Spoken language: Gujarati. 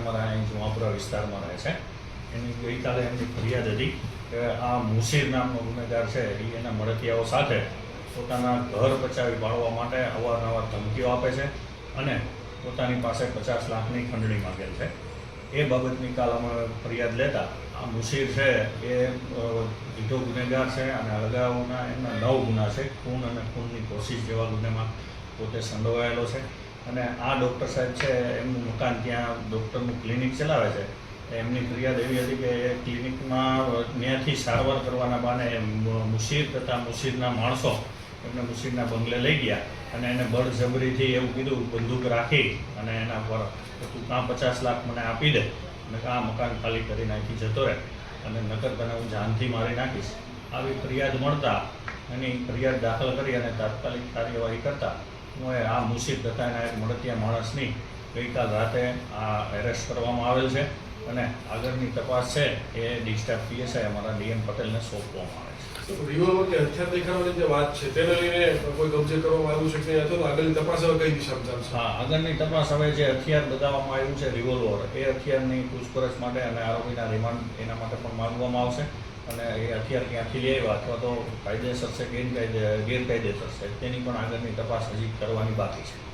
વિસ્તારમાં રહે છે. એની ગઈકાલે એમની ફરિયાદ હતી કે આ મુસીર નામનો ગુનેગાર છે એ એના મળતિયાઓ સાથે પોતાના ઘર બચાવી પાડવા માટે અવારનવાર ધમકીઓ આપે છે અને પોતાની પાસે પચાસ લાખની ખંડણી માંગેલ છે. એ બાબતની કાલ અમે ફરિયાદ લેતા આ મુસીર છે એ અ, ગુનેગાર છે અને અગાઉના એમના નવ ગુના છે ખૂન અને ખૂનની કોશિશ જેવા ગુનેમાં પોતે સંડોવાયેલો છે. અને આ ડૉક્ટર સાહેબ છે, એમનું મકાન ત્યાં ડૉક્ટરનું ક્લિનિક ચલાવે છે. એમની ફરિયાદ એવી હતી કે એ ક્લિનિકમાં ત્યાંથી સારવાર કરવાના બહાને મુશીર તથા મુશીરના માણસો એમને મુશીરના બંગલે લઈ ગયા અને એને બળજબરીથી એવું કીધું, બંદૂક રાખી અને એના પર તું કાં પચાસ લાખ મને આપી દે અને આ મકાન ખાલી કરી નાખી જતો રહે અને નકર તને હું જાનથી મારી નાખીશ. આવી ફરિયાદ મળતા એની ફરિયાદ દાખલ કરી અને તાત્કાલિક કાર્યવાહી કરતા હું આ મુસીબ દત્તાના એક મળતિયા માણસની ગઈકાલ રાતે આ એરેસ્ટ કરવામાં આવેલ છે અને આગળની તપાસ છે એ ડિસ્ટાફ પીએસઆઈ અમારા ડીએમ પટેલને સોંપવામાં આવે છે. રિવોલ્વર કે હથિયાર દેખાવાની જે વાત છે તેને લઈને કોઈ કબજે કરવામાં આવ્યું છે કે અથવા આગળની તપાસ હવે કઈ દિશામાં ચાલશે? હા આગળની તપાસ હવે જે હથિયાર બતાવવામાં આવ્યું છે રિવોલ્વર એ હથિયારની પૂછપરછ માટે અને આરોપીના રિમાન્ડ એના માટે પણ માંગવામાં આવશે. અને એ હથિયાર ક્યાંથી લઈ આવ્યા અથવા તો કાયદેસર છે ગેરકાયદે ગેરકાયદેસર છે, તેની પણ આગળની તપાસ હજી કરવાની બાકી છે.